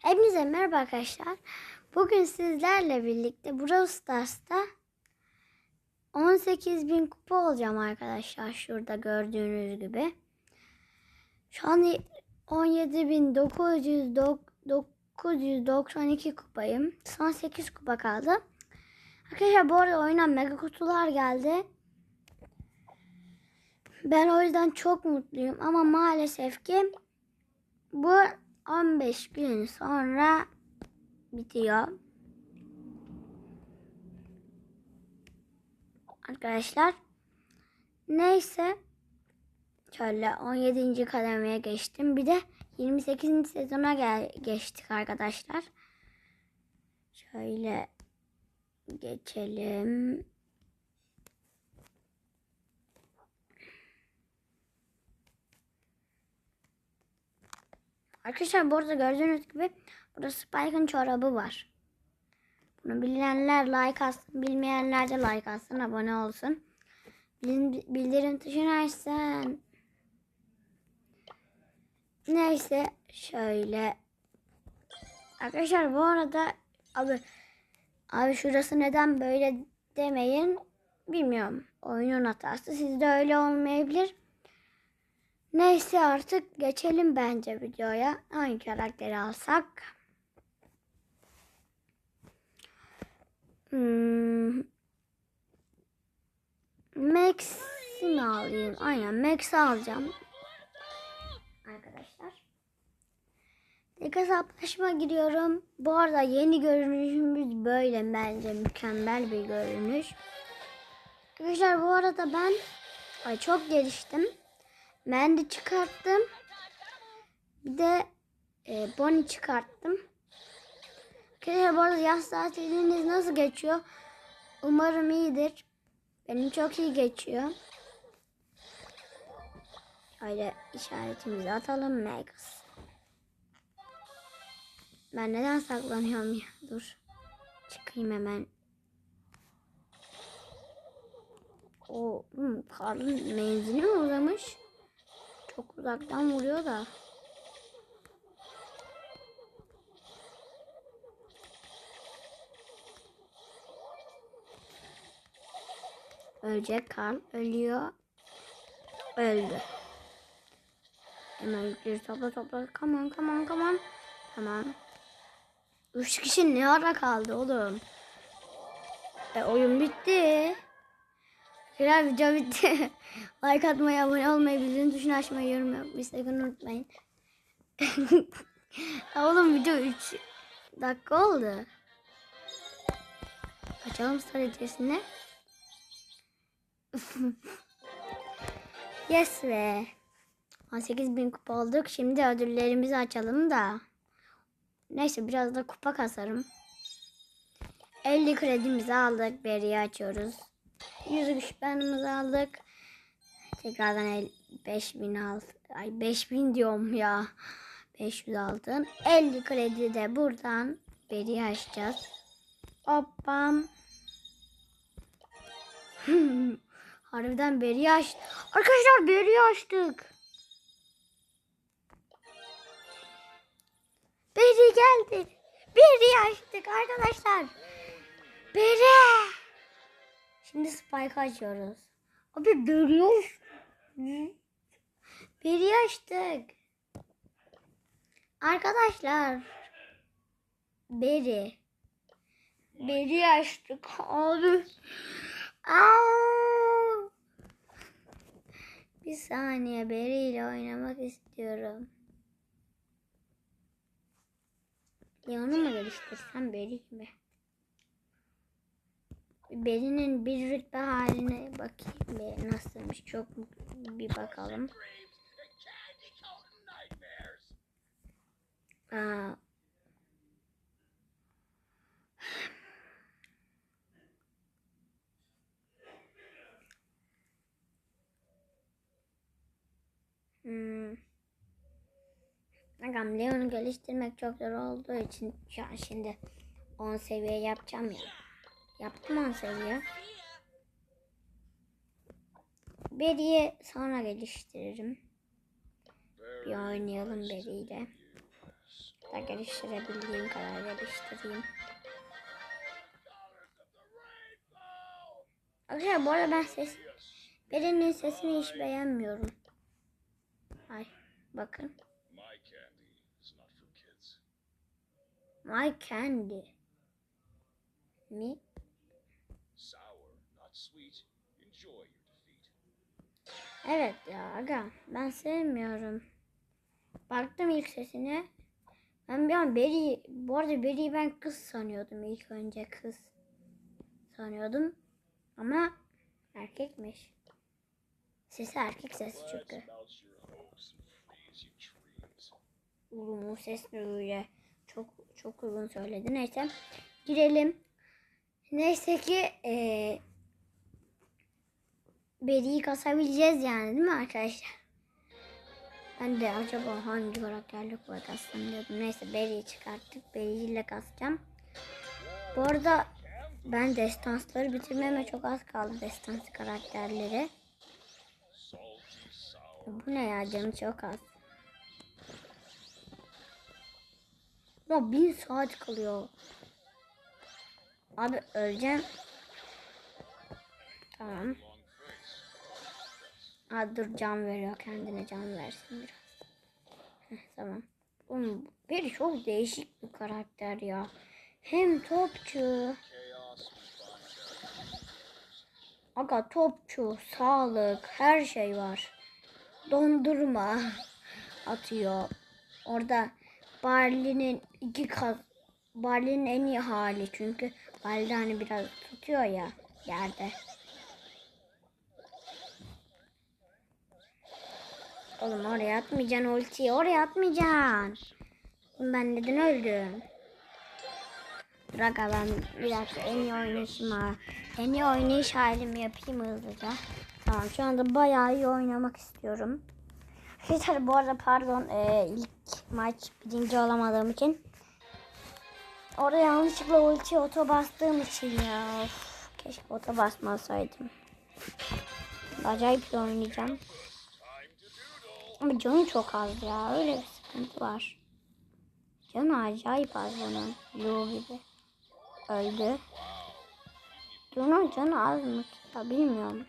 Hepinize merhaba arkadaşlar. Bugün sizlerle birlikte Brawl Stars'ta 18.000 kupa olacağım arkadaşlar. Şurada gördüğünüz gibi. Şu an 17.992 kupayım. Son 8 kupa kaldı. Arkadaşlar bu arada oyuna mega kutular geldi. Ben o yüzden çok mutluyum ama maalesef ki bu 15 gün sonra bitiyor. Arkadaşlar neyse şöyle 17. kademeye geçtim. Bir de 28. sezona gel geçtik arkadaşlar. Şöyle geçelim. Arkadaşlar bu arada gördüğünüz gibi burada Spike'ın çorabı var. Bunu bilenler like atsın, bilmeyenler de like atsın, abone olsun. Bildirim tuşunu açsın. Neyse şöyle. Arkadaşlar bu arada abi abi şurası neden böyle demeyin. Bilmiyorum. Oyunun hatası. Sizde öyle olmayabilir. Neyse artık geçelim bence videoya. Hangi karakteri alsak? Hmm. Max'i alayım? Aynen Max'i alacağım. Arkadaşlar. İlk hesaplaşma giriyorum. Bu arada yeni görünüşümüz böyle bence mükemmel bir görünüş. Arkadaşlar bu arada ben ay çok geliştim. Mandy çıkarttım. Bir de e, Bonnie çıkarttım. Arkadaşlar bu arada yaz tatiliniz nasıl geçiyor? Umarım iyidir. Benim çok iyi geçiyor. Şöyle işaretimizi atalım Max. Ben neden saklanıyorum ya? Dur. Çıkayım hemen. O hmm, karın menzili mi uzamış? Çok uzaktan vuruyor da. Ölecek Karl. Ölüyor. Öldü. Hemen yükleri topla topla. Come on come on come on. Tamam. Üç kişi ne ara kaldı oğlum? E, oyun bitti. Güzel video bitti. like atmayı, abone olmayı, bildirim tuşunu açmayı, yorum yapmayı sakın unutmayın. Oğlum video 3 dakika oldu. Açalım stratejisini. yes be. 18 bin kupa olduk. Şimdi ödüllerimizi açalım da. Neyse biraz da kupa kasarım. 50 kredimizi aldık. Beri'yi açıyoruz. 100 güç aldık. Tekrardan el 5000 al. Ay 5000 diyorum ya. 500 aldın. 50 kredi de buradan Beri'yi açacağız. Hoppam. Harbiden Beri'yi aç. Arkadaşlar Beri'yi açtık. Beri geldi. Beri açtık arkadaşlar. Beri. Şimdi Spike açıyoruz. Abi aç- Beri açtık. Arkadaşlar. Beri. Beri açtık abi. Aa! Bir saniye Beri ile oynamak istiyorum. Leon'u mu geliştirsem Beri mi? Beri'nin bir rütbe haline bakayım bir nasılmış çok bir bakalım. Aa. Hmm. Agam Leon'u geliştirmek çok zor olduğu için şu an şimdi 10 seviye yapacağım ya. Yaptım 10 seviye. Beri'yi sonra geliştiririm. Bir oynayalım Beri'yle. Da geliştirebildiğim kadar geliştireyim. Arkadaşlar bu arada ben ses Beren'in sesini hiç beğenmiyorum. Ay bakın. My candy. Mi? Evet ya aga ben sevmiyorum. Baktım ilk sesine. Ben bir an Beri, bu arada Beri'yi ben kız sanıyordum ilk önce kız sanıyordum. Ama erkekmiş. Sesi erkek sesi çünkü. Oğlum o ses de öyle. Çok çok uygun söyledi. Neyse girelim. Neyse ki eee Beri'yi kasabileceğiz yani değil mi arkadaşlar? Ben de acaba hangi karakterle kuvvet kassam diyordum. Neyse Beri'yi çıkarttık. Beri'yle kasacağım. Bu arada ben destansları bitirmeme çok az kaldı. Destansı karakterleri. Bu ne ya canı çok az. Ya bin saat kalıyor. Abi öleceğim. Tamam. Ha, dur can veriyor kendine can versin biraz. Heh, tamam. Oğlum bir çok değişik bir karakter ya. Hem topçu. Aga topçu, sağlık, her şey var. Dondurma atıyor. Orada Barley'nin iki kat Barley'nin en iyi hali çünkü Barley hani biraz tutuyor ya yerde. Oğlum oraya atmayacaksın ultiyi oraya atmayacaksın. Ben neden öldüm? Dur aga ben bir dakika en iyi oynayışımı, en iyi oynayış halimi yapayım hızlıca. Tamam şu anda bayağı iyi oynamak istiyorum. Arkadaşlar bu arada pardon e, ilk maç birinci olamadığım için. Orada yanlışlıkla ulti oto bastığım için ya. Of, keşke oto basmasaydım. Acayip iyi oynayacağım. Ama canı çok az ya. Öyle bir sıkıntı var. Canı acayip az bunun. Lu gibi. Öldü. Bunun canı az mı? Ya bilmiyorum.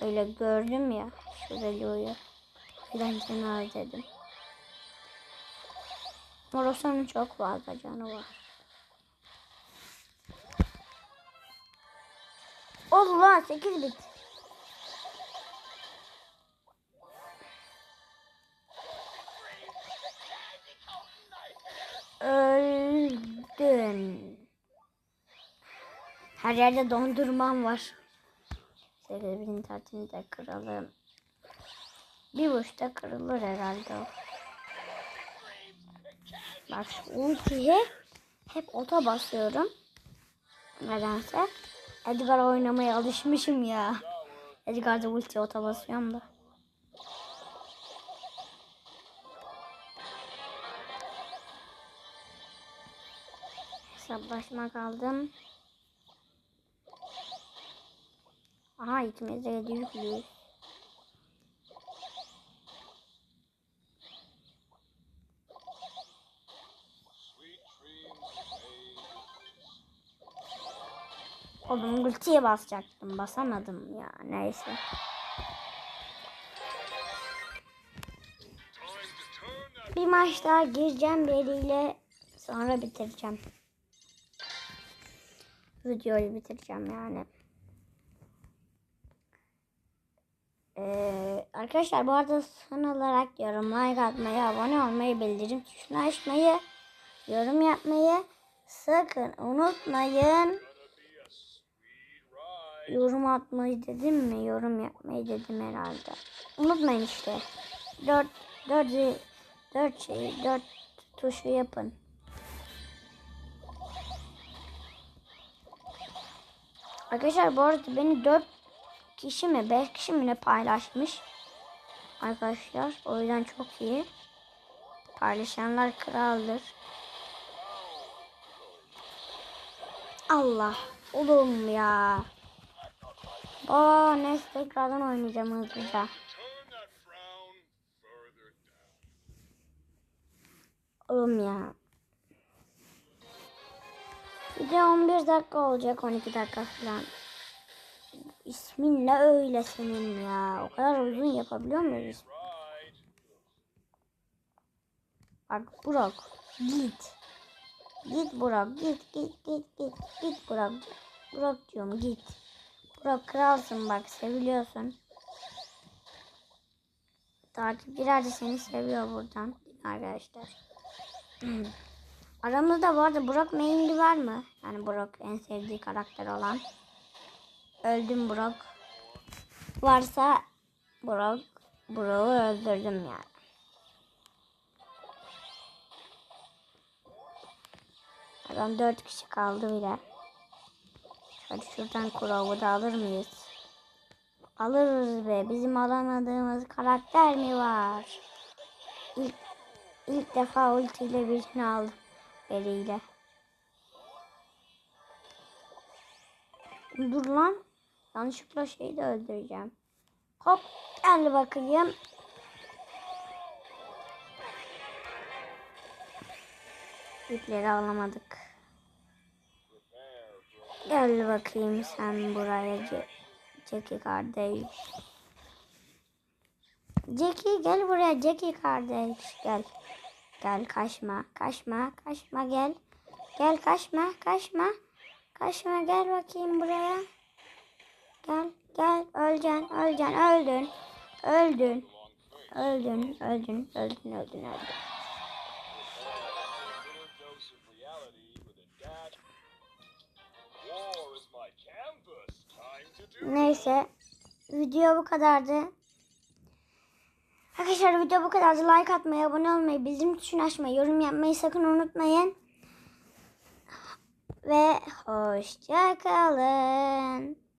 Öyle gördüm ya. Şurada Lu'yu. Birden canı az dedim. Morosa'nın çok fazla canı var. Oldu lan 8 bit. Her yerde dondurmam var. Sevgili internetini de kıralım. Bir uçta kırılır herhalde o. Bak ultiye hep ota basıyorum. Nedense. Edgar oynamaya alışmışım ya. Edgar'da ulti ota basıyorum da. Hesaplaşma kaldım. Aha ikimiz de yüklüyüz. Oğlum ultiye basacaktım. Basamadım ya. Neyse. Bir maç daha gireceğim biriyle sonra bitireceğim. Videoyu bitireceğim yani. Ee, arkadaşlar bu arada son olarak diyorum like atmayı, abone olmayı, bildirim tuşunu açmayı, yorum yapmayı sakın unutmayın. Yorum atmayı dedim mi? Yorum yapmayı dedim herhalde. Unutmayın işte. Dört, dört, dört şey, dört tuşu yapın. Arkadaşlar bu arada beni dört kişi mi, beş kişi mi ne paylaşmış? Arkadaşlar o yüzden çok iyi. Paylaşanlar kraldır. Allah. Oğlum ya. Aa neyse tekrardan oynayacağım hızlıca. Oğlum ya. Video 11 dakika olacak 12 dakika falan. İsmin ne öyle senin ya? O kadar uzun yapabiliyor muyuz? Bak Burak git. Git Burak git git git git git Burak. Burak diyorum git. Burak kralsın bak seviliyorsun. Takipçiler de seni seviyor buradan arkadaşlar. Hmm. Aramızda bu arada Burak mainli var mı? Yani Burak en sevdiği karakter olan. Öldüm Burak. Varsa Burak Burak'ı öldürdüm yani. Adam dört kişi kaldı bile. Hadi şuradan Kurov'u da alır mıyız? Alırız be. Bizim alamadığımız karakter mi var? İlk, ilk defa ultiyle birini aldım. Eliyle. Dur lan. Yanlışlıkla şeyi de öldüreceğim. Hop gel bakayım. İpleri alamadık. Gel bakayım sen buraya Jackie kardeş. Jackie gel buraya Jackie kardeş gel. Gel kaçma kaçma kaçma gel. Gel kaçma kaçma. Kaçma gel bakayım buraya. Gel gel öleceksin öleceksin öldün. Öldün. Öldün öldün öldün öldün öldün. Neyse. Video bu kadardı. Arkadaşlar video bu kadardı. Like atmayı, abone olmayı, bizim tuşunu açmayı, yorum yapmayı sakın unutmayın. Ve hoşça kalın.